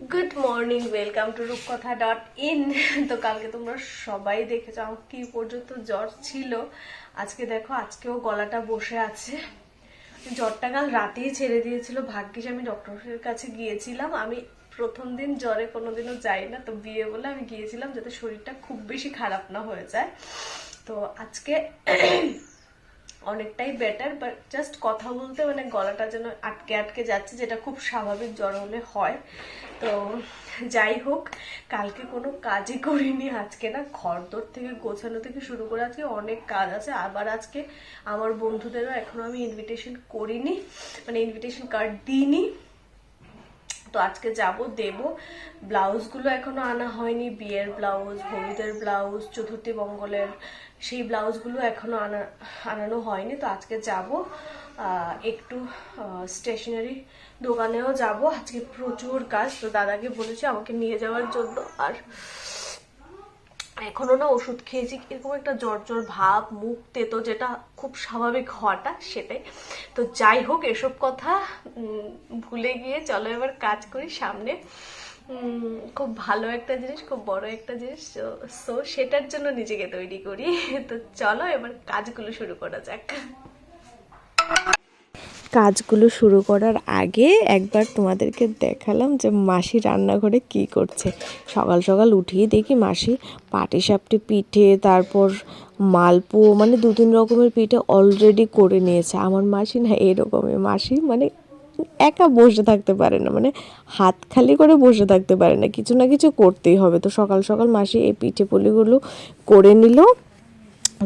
Good morning welcome to Rupkatha dot in তো কালকে তোমরা সবাই দেখেছ, আমার কি পর্যন্ত জ্বর ছিল। আজকে দেখো, আজকেও গলাটা বসে আছে। জ্বরটা কাল রাতেই ছেড়ে দিয়েছিল। ভাগ্যিস আমি ডক্টরের কাছে গিয়েছিলাম। আমি প্রথম দিন জ্বরে কোনোদিনও যাই না তো বিয়ে বলে আমি গিয়েছিলাম যাতে শরীরটা খুব বেশি খারাপ না হয়ে যায়। তো আজকে অনেকটাই বেটার বাট জাস্ট কথা বলতে মানে গলাটা যেন আটকে আটকে যাচ্ছে, যেটা খুব স্বাভাবিক জ্বর হলে হয়। তো যাই হোক, কালকে কোনো কাজই করিনি আজকে না। ঘরদোর থেকে গোছানো থেকে শুরু করে আজকে অনেক কাজ আছে। আবার আজকে আমার বন্ধুদেরও এখনও আমি ইনভিটেশন করিনি। মানে ইনভিটেশন কার্ড দিইনি। তো আজকে যাব, দেব। ব্লাউজগুলো এখনও আনা হয়নি, বিয়ের ব্লাউজ, হলুদের ব্লাউজ, চতুর্থী মঙ্গলের, সেই ব্লাউজগুলো এখনও আনা, আনানো হয়নি। তো আজকে যাব একটু স্টেশনারি দোকানেও যাব। আজকে প্রচুর কাজ, তো দাদাকে বলেছি আমাকে নিয়ে যাওয়ার জন্য। আর এখনও না ওষুধ খেয়েছি, এরকম একটা জ্বর জ্বর ভাব, মুখ তেতো, যেটা খুব স্বাভাবিক হওয়াটা সেটাই। তো যাই হোক, এসব কথা ভুলে গিয়ে চলো এবার কাজ করি সামনে। খুব ভালো একটা জিনিস, খুব বড় একটা জিনিস সো সেটার জন্য নিজেকে তৈরি করি। তো চলো এবার কাজগুলো শুরু করা যাক। কাজগুলো শুরু করার আগে একবার তোমাদেরকে দেখালাম যে মাসি রান্নাঘরে কি করছে। সকাল সকাল উঠিয়ে দেখি মাসি পাটি সাপটি পিঠে, তারপর মালপো মানে দু তিন রকমের পিঠে অলরেডি করে নিয়েছে। আমার মাসি না এরকমই। মাসি মানে একা বসে থাকতে পারে না মানে হাত খালি করে বসে থাকতে পারে না। কিছু না কিছু করতেই হবে। তো সকাল সকাল মাসি এই পিঠে পুলিগুলো করে নিল।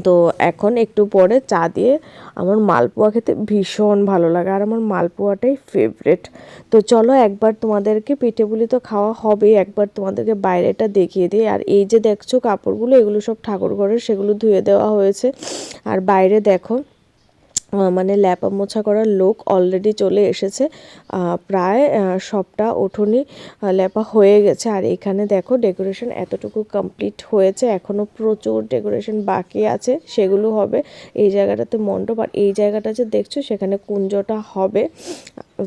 তো এখন একটু পরে চা দিয়ে আমার মালপোয়া খেতে ভীষণ ভালো লাগে আর আমার মালপোয়াটাই ফেভারেট তো চলো একবার তোমাদেরকে পিঠে পুলি তো খাওয়া হবে একবার তোমাদেরকে বাইরেটা দেখিয়ে দিই। আর এই যে দেখছ কাপড়গুলো, এগুলো সব ঠাকুর ঘরের সেগুলো ধুয়ে দেওয়া হয়েছে। আর বাইরে দেখো মানে ল্যাপা মোছা করার লোক অলরেডি চলে এসেছে। প্রায় সবটা উঠোনি আহ, ল্যাপা হয়ে গেছে। আর এখানে দেখো ডেকোরেশন এতটুকু কমপ্লিট হয়েছে। এখনও প্রচুর ডেকোরেশন বাকি আছে। সেগুলো হবে এই জায়গাটাতে মণ্ডপ। আর এই জায়গাটা যে দেখছ সেখানে কুঞ্জটা হবে।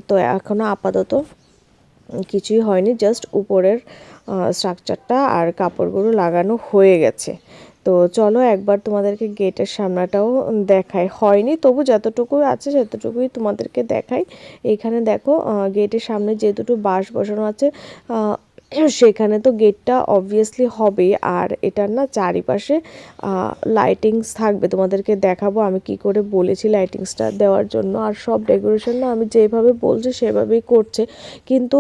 তো এখনও আপাতত কিছুই হয়নি। জাস্ট উপরের স্ট্রাকচারটা আর কাপড়গুলো লাগানো হয়ে গেছে। তো চলো একবার তোমাদেরকে গেটের সামনাটাও দেখাই। হয়নি, তবু যতটুকু আছে যতটুকুই তোমাদেরকে দেখাই। এখানে দেখো গেটের সামনে যে দুটো বাঁশ বসানো আছে সেখানে তো গেটটা অবভিয়াসলি হবেই আর এটার না চারিপাশে লাইটিংস থাকবে। তোমাদেরকে দেখাবো আমি কি করে বলেছি লাইটিংসটা দেওয়ার জন্য। আর সব ডেকোরেশন না আমি যেভাবে বলছি সেভাবেই করছে। কিন্তু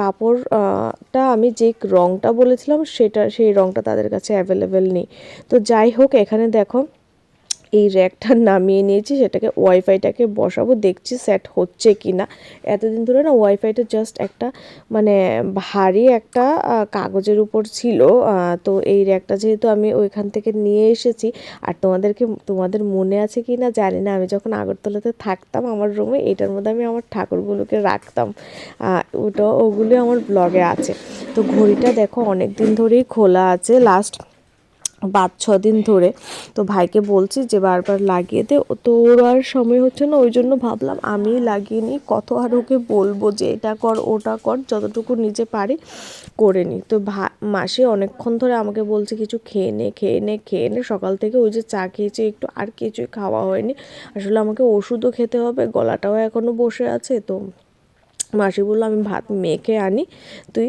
কাপড়টা আমি যে রঙটা বলেছিলাম সেটা, সেই রঙটা তাদের কাছে অ্যাভেলেবেল নেই। তো যাই হোক, এখানে দেখো এই র্যাকটা নামিয়ে নিয়েছি, সেটাকে ওয়াইফাইটাকে বসাবো, দেখছি সেট হচ্ছে কি না এতদিন ধরে না ওয়াইফাইটা জাস্ট একটা মানে ভারী একটা কাগজের উপর ছিল তো এই র্যাকটা যেহেতু আমি ওইখান থেকে নিয়ে এসেছি, আর তোমাদেরকে, তোমাদের মনে আছে কি না জানি না। আমি যখন আগরতলাতে থাকতাম আমার রুমে এটার মধ্যে আমি আমার ঠাকুরগুলোকে রাখতাম ওটা, ওগুলো আমার ব্লগে আছে। তো ঘড়িটা দেখো অনেক দিন ধরেই খোলা আছে লাস্ট পাঁচ ছ দিন ধরে। তো ভাইকে বলছি যে, বারবার লাগিয়ে দে। তো ওর আর সময় হচ্ছে না, ওই জন্য ভাবলাম আমি লাগিয়ে নিই। কত আর ওকে বলব যে, এটা কর, ওটা কর, যতটুকু নিজে পারি করে নিই। তো ভা, মাসি অনেকক্ষণ ধরে আমাকে বলছে, কিছু খেয়ে নে খেয়ে নে খেয়ে নে। সকাল থেকে ওই যে চা খেয়েছি, একটু আর কিছুই খাওয়া হয়নি। আসলে আমাকে ওষুধও খেতে হবে, গলাটাও এখনও বসে আছে। তো মাসি বলল, আমি ভাত মেখে আনি, তুই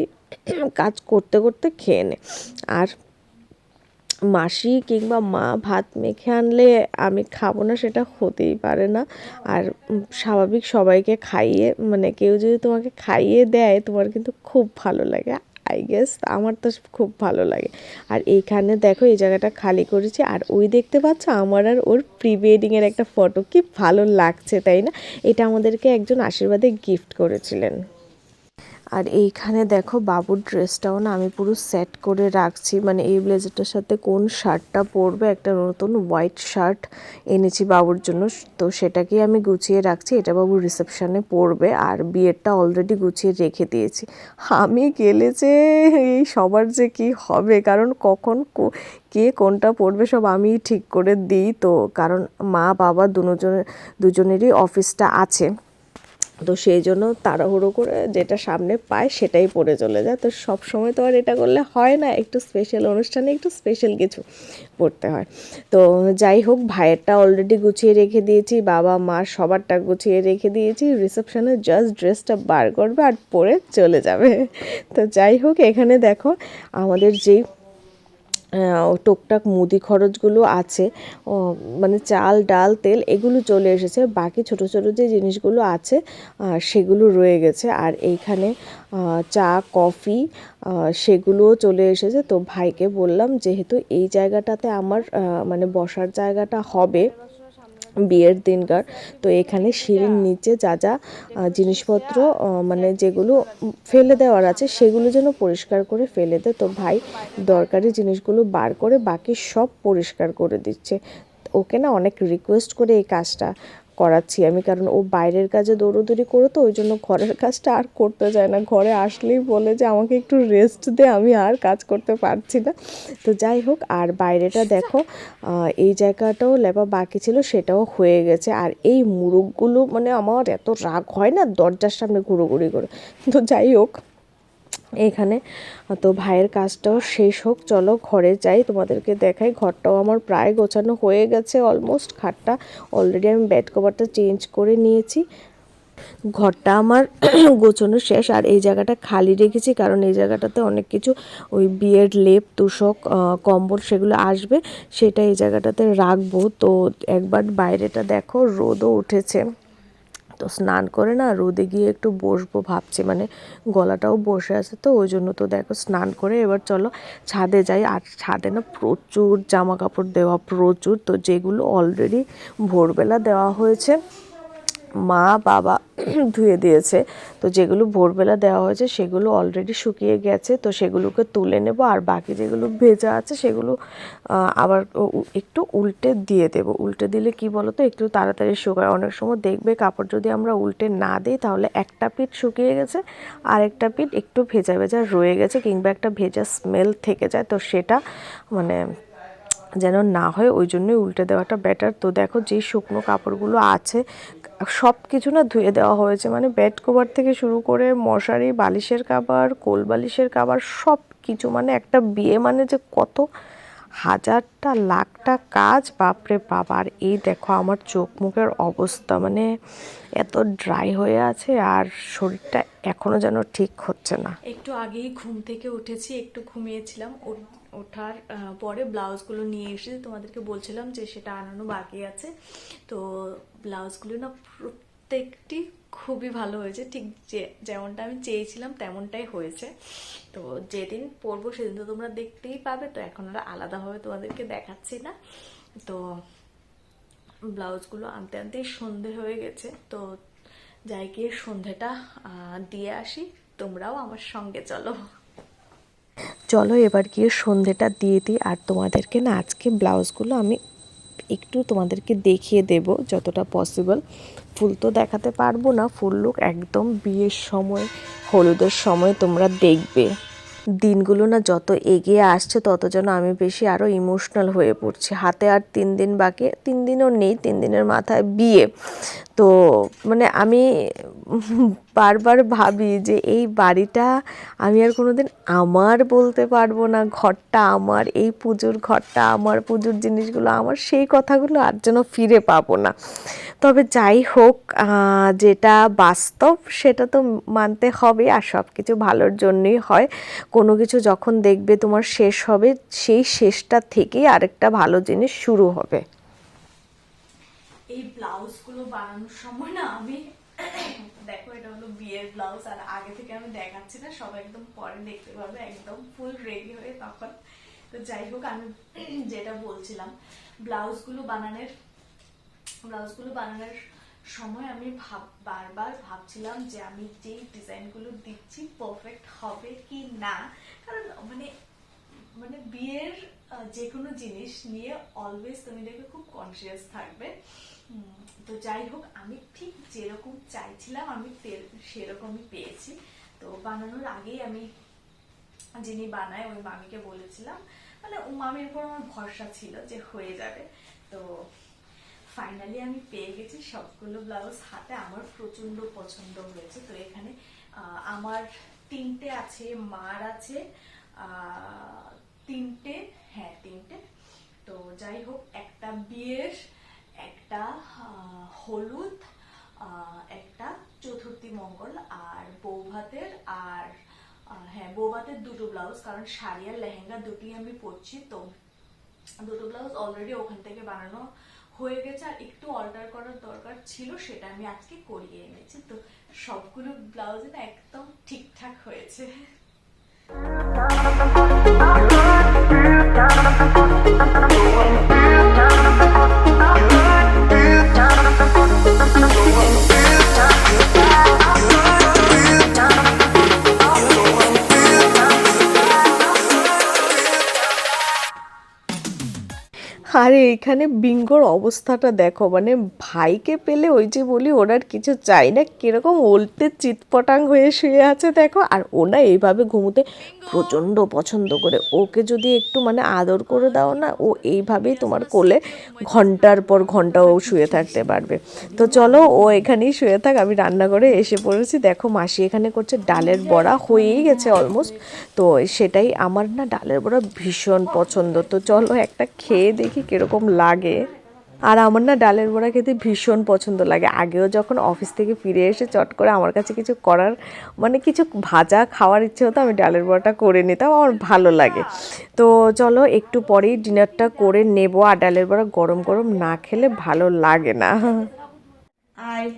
কাজ করতে করতে খেয়ে নে। আর মাসি কিংবা মা ভাত মেখে আনলে আমি খাব না, সেটা হতেই পারে না। আর স্বাভাবিক সবাইকে খাইয়ে মানে কেউ যদি তোমাকে খাইয়ে দেয়, তোমার কিন্তু খুব ভালো লাগে। আই গেস আমার তো খুব ভালো লাগে। আর এইখানে দেখো, এই জায়গাটা খালি করেছি। আর ওই দেখতে পাচ্ছ, আমার আর ওর প্রি ওয়েডিংয়ের একটা ফটো কি ভালো লাগছে, তাই না? এটা আমাদেরকে একজন আশীর্বাদে গিফট করেছিলেন। আর এইখানে দেখো বাবুর ড্রেসটাও না আমি পুরো সেট করে রাখছি। মানে এই ব্লেজারটার সাথে কোন শার্টটা পরবে? একটা নতুন হোয়াইট শার্ট এনেছি বাবুর জন্য। তো সেটাকেই আমি গুছিয়ে রাখছি। এটা বাবু রিসেপশানে পরবে। আর বিয়েরটা অলরেডি গুছিয়ে রেখে দিয়েছি। আমি গেলে যে এই সবার যে কি হবে? কারণ কখন কো- কোনটা পড়বে সব আমিই ঠিক করে দিই তো। কারণ মা, বাবা দুজনের দুজনেরই অফিসটা আছে। তো সেই জন্য তাড়াহুড়ো করে যেটা সামনে পায় সেটাই পরে চলে যায়। তো সব সময় তো আর এটা করলে হয় না, একটু স্পেশাল অনুষ্ঠানে একটু স্পেশাল কিছু পড়তে হয়। তো যাই হোক, ভাইয়েরটা অলরেডি গুছিয়ে রেখে দিয়েছি, বাবা, মা সবারটা গুছিয়ে রেখে দিয়েছি রিসেপশনে জাস্ট ড্রেসটা বার করবে আর পরে চলে যাবে। তো যাই হোক, এখানে দেখো আমাদের যেই টুকটাক মুদি খরচগুলো আছে মানে চাল, ডাল, তেল এগুলো চলে এসেছে, বাকি ছোট ছোট যে জিনিসগুলো আছে সেগুলো রয়ে গেছে। আর এইখানে চা, কফি সেগুলোও চলে এসেছে। তো ভাইকে বললাম, যেহেতু এই জায়গাটাতে আমার মানে বসার জায়গাটা হবে বিয়ের দিনকার। তো এখানে সিঁড়ির নিচে যা যা জিনিসপত্র মানে যেগুলো ফেলে দেওয়ার আছে, সেগুলো যেন পরিষ্কার করে ফেলে দেয়। তো ভাই দরকারি জিনিসগুলো বার করে বাকি সব পরিষ্কার করে দিচ্ছে। ওকে না অনেক রিকোয়েস্ট করে এই কাজটা। করাচ্ছি আমি, কারণ ও বাইরের কাজে দৌড়োদৌড়ি করে তো ওই জন্য ঘরের কাজটা আর করতে যায় না। ঘরে আসলেই বলে যে, আমাকে একটু রেস্ট দে, আমি আর কাজ করতে পারছি না। তো যাই হোক, আর বাইরেটা দেখো এই জায়গাটাও লেপা বাকি ছিল, সেটাও হয়ে গেছে। আর এই মুরগগুলো মানে আমার এত রাগ হয় না দরজার সামনে ঘুরোঘুরি করে। তো যাই হোক এখানে তো ভাইয়ের কাজটাও শেষ হোক, চলো ঘরে যাই, তোমাদেরকে দেখাই। ঘরটাও আমার প্রায় গোছানো হয়ে গেছে অলমোস্ট খাটটা অলরেডি আমি বেড কভারটা চেঞ্জ করে নিয়েছি। ঘরটা আমার গোছানো শেষ, আর এই জায়গাটা খালি রেখেছি, কারণ এই জায়গাটাতে অনেক কিছু, ওই বিয়ের লেপ, তোষক কম্বল সেগুলো আসবে, সেটা এই জায়গাটাতে রাখব। তো একবার বাইরেটা দেখো, রোদও উঠেছে। তো স্নান করে না রোদে গিয়ে একটু বসবো ভাবছি মানে গলাটাও বসে আছে তো, ওই জন্য তো দেখো স্নান করে এবার চলো ছাদে যাই। আর ছাদে না প্রচুর জামা কাপড় দেওয়া, প্রচুর তো যেগুলো অলরেডি ভোরবেলা দেওয়া হয়েছে। মা, বাবা ধুয়ে দিয়েছে। তো যেগুলো ভোরবেলা দেওয়া হয়েছে সেগুলো অলরেডি শুকিয়ে গেছে। তো সেগুলোকে তুলে নেব আর বাকি যেগুলো ভেজা আছে সেগুলো আবার একটু উল্টে দিয়ে দেব। উল্টে দিলে কি বলো তো একটু তাড়াতাড়ি শুকায়। অনেক সময় দেখবে কাপড় যদি আমরা উল্টে না দিই তাহলে একটা পিঠ শুকিয়ে গেছে আর একটা পিঠ একটু ভেজা ভেজা রয়ে গেছে কিংবা একটা ভেজা স্মেল থেকে যায়। তো সেটা মানে যেন না হয় ওই জন্যই উল্টে দেওয়াটা বেটার তো দেখো যে শুকনো কাপড়গুলো আছে, সব কিছু না ধুয়ে দেওয়া হয়েছে। মানে বেড কভার থেকে শুরু করে মশারি, বালিশের কাবার কোল বালিশের কাবার সব কিছু মানে একটা বিয়ে মানে যে কত হাজারটা, লাখটা কাজ, বাপরে বাপ। আর এই দেখো আমার চোখ মুখের অবস্থা মানে এত ড্রাই হয়ে আছে আর শরীরটা এখনও যেন ঠিক হচ্ছে না। একটু আগেই ঘুম থেকে উঠেছি, একটু ঘুমিয়েছিলাম ওঠার পরে ব্লাউজগুলো নিয়ে এসে তোমাদেরকে বলছিলাম যে সেটা আনানো বাকি আছে। তো ব্লাউজগুলো না প্রত্যেকটি খুবই ভালো হয়েছে। ঠিক যে, যেমনটা আমি চেয়েছিলাম তেমনটাই হয়েছে। তো যেদিন পরবো সেদিন তো তোমরা দেখতেই পাবে। তো এখন আর আলাদাভাবে তোমাদেরকে দেখাচ্ছি না। তো ব্লাউজগুলো আনতে আনতেই সন্ধে হয়ে গেছে। তো যাই গিয়ে সন্ধেটা দিয়ে আসি। তোমরাও আমার সঙ্গে চলো। চলো এবার গিয়ে সন্ধেটা দিয়ে দিই আর তোমাদেরকে না আজকে ব্লাউজগুলো আমি একটু তোমাদেরকে দেখিয়ে দেব যতটা পসিবল ফুল তো দেখাতে পারব না, ফুল লুক একদম বিয়ের সময়, হলুদের সময় তোমরা দেখবে। দিনগুলো না যত এগিয়ে আসছে তত যেন আমি বেশি আরও ইমোশনাল হয়ে পড়ছি। হাতে আর তিন দিন বাকি, তিন দিনও নেই, তিন দিনের মাথায় বিয়ে। তো মানে আমি বারবার ভাবি যে এই বাড়িটা আমি আর কোনো দিন আমার বলতে পারব না। ঘরটা আমার, এই পুজোর ঘরটা আমার, পুজোর জিনিসগুলো আমার, সেই কথাগুলো আর যেন ফিরে পাবো না। তবে যাই হোক যেটা বাস্তব সেটা তো মানতে হবে আর সব কিছু ভালোর জন্যই হয়। কোনো কিছু যখন দেখবে তোমার শেষ হবে, সেই শেষটা থেকেই আরেকটা ভালো জিনিস শুরু হবে। এই ব্লাউজগুলো বানানোর সময় না আমি দেখো, এটা হলো বিয়ের ব্লাউজ আর আগে থেকে আমি দেখাচ্ছি না, সবাই একদম পরে দেখতে পাবে একদম ফুল রেডি হয়ে তখন। তো যাই হোক, আমি যেটা বলছিলাম ব্লাউজগুলো বানানোর ব্লাউজগুলো বানানোর সময় আমি ভাব, বারবার ভাবছিলাম যে আমি যে ডিজাইনগুলো দিচ্ছি পারফেক্ট হবে কি না? কারণ মানে মানে বিয়ের যে কোনো জিনিস নিয়ে অলওয়েজ তুমি দেখবে খুব কনসিয়াস থাকবে। তো যাই হোক, আমি ঠিক যেরকম চাইছিলাম, আমি সেরকমই পেয়েছি। তো বানানোর আগেই আমি যিনি বানায়, ওই মামিকে বলেছিলাম মানে ও মামির উপর আমার ভরসা ছিল যে হয়ে যাবে। তো ফাইনালি আমি পেয়ে গেছি, সবগুলো ব্লাউজ হাতে আমার প্রচণ্ড পছন্দ হয়েছে। তো এখানে আমার তিনটে আছে, মার আছে তিনটে হ্যাঁ তিনটে। তো যাই হোক, একটা বিয়ের, একটা হলুদ একটা চতুর্থী মঙ্গল আর বৌভাতের আর হ্যাঁ বৌভাতের দুটো ব্লাউজ, কারণ শাড়ি আর লেহেঙ্গা দুটি আমি পরছি। তো দুটো ব্লাউজ অলরেডি ওখান থেকে বানানো হয়ে গেছে আর একটু অল্টার করার দরকার ছিল, সেটা আমি আজকে করিয়ে এনেছি। তো সবগুলো ব্লাউজ না একদম ঠিকঠাক হয়েছে। down. আরে এখানে বিঙ্গোর অবস্থাটা দেখো মানে ভাইকে পেলে ওই যে বলি ওনার কিছু চাই না কীরকম ওলতে চিৎপটাং হয়ে শুয়ে আছে দেখো আর ওনা এইভাবে ঘুমোতে প্রচণ্ড পছন্দ করে। ওকে যদি একটু মানে আদর করে দাও না ও এইভাবেই তোমার কোলে ঘণ্টার পর ঘণ্টা ও শুয়ে থাকতে পারবে। তো চলো ও এখানেই শুয়ে থাক আমি রান্নাঘরে এসে পড়েছি। দেখো মাসি এখানে করছে ডালের বড়া হয়েই গেছে অলমোস্ট তো সেটাই আমার না ডালের বড়া ভীষণ পছন্দ। তো চলো একটা খেয়ে দেখি কীরকম লাগে। আর আমার না ডালের বড়া খেতে ভীষণ পছন্দ লাগে। আগেও যখন অফিস থেকে ফিরে এসে চট করে আমার কাছে কিছু করার মানে কিছু ভাজা খাওয়ার ইচ্ছে হতো, আমি ডালের বড়াটা করে নিতাম, আমার ভালো লাগে। তো চলো একটু পরেই ডিনারটা করে নেব, আর ডালের বড়া গরম গরম না খেলে ভালো লাগে না। আয়।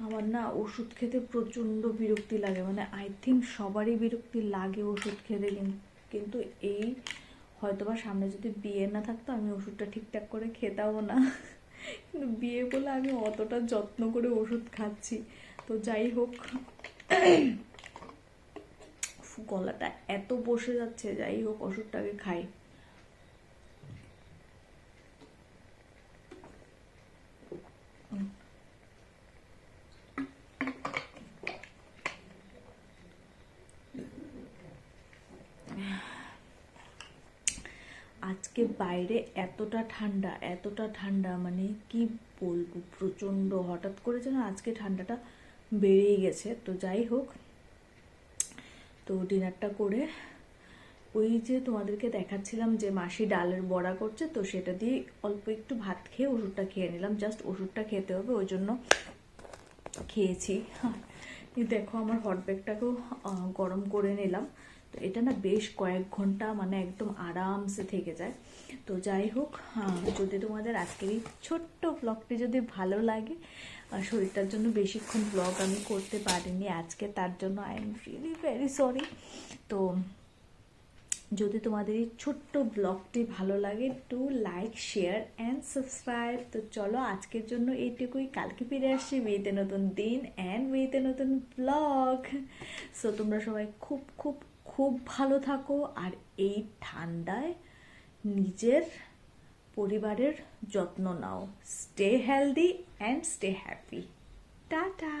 আমার না ওষুধ খেতে প্রচণ্ড বিরক্তি লাগে মানে আই থিঙ্ক সবারই বিরক্তি লাগে ওষুধ খেতে কিন- কিন্তু এই হয়তোবা সামনে যদি বিয়ে না থাকতো, আমি ওষুধটা ঠিকঠাক করে খেতামও না। কিন্তু বিয়ে বলে আমি অতটা যত্ন করে ওষুধ খাচ্ছি। তো যাই হোক, গলাটা এত বসে যাচ্ছে, যাই হোক ওষুধটাকে খাই। আজকে বাইরে এতটা ঠান্ডা এতটা ঠান্ডা মানে কি বলব, প্রচণ্ড। হঠাৎ করে যেন আজকে ঠান্ডাটা বেড়েই গেছে। তো যাই হোক, তো ডিনারটা করে ওই যে তোমাদেরকে দেখাচ্ছিলাম যে মাসি ডালের বড়া করছে, তো সেটা দিয়ে অল্প একটু ভাত খেয়ে ওষুধটা খেয়ে নিলাম। জাস্ট ওষুধটা খেতে হবে, ওই জন্য খেয়েছি। দেখো, আমার হট ব্যাগটাকেও গরম করে নিলাম। তো এটা না বেশ কয়েক ঘণ্টা মানে একদম আরামসে থেকে যায়। তো যাই হোক আহ, যদি তোমাদের আজকের এই ছোট্ট ব্লগটি যদি ভালো লাগে শরীরটার জন্য বেশিক্ষণ ব্লগ আমি করতে পারিনি আজকে তার জন্য I am really very sorry তো যদি তোমাদের এই ছোট্ট ব্লগটি ভালো লাগে to like share and subscribe তো চলো আজকের জন্য এইটুকুই। কালকে ফিরে আসছি বিয়েতে নতুন দিন অ্যান্ড মেয়েতে নতুন ব্লগ সো তোমরা সবাই খুব খুব খুব ভালো থাকো আর এই ঠান্ডায় নিজের পরিবারের যত্ন নাও। Stay healthy and stay happy tata.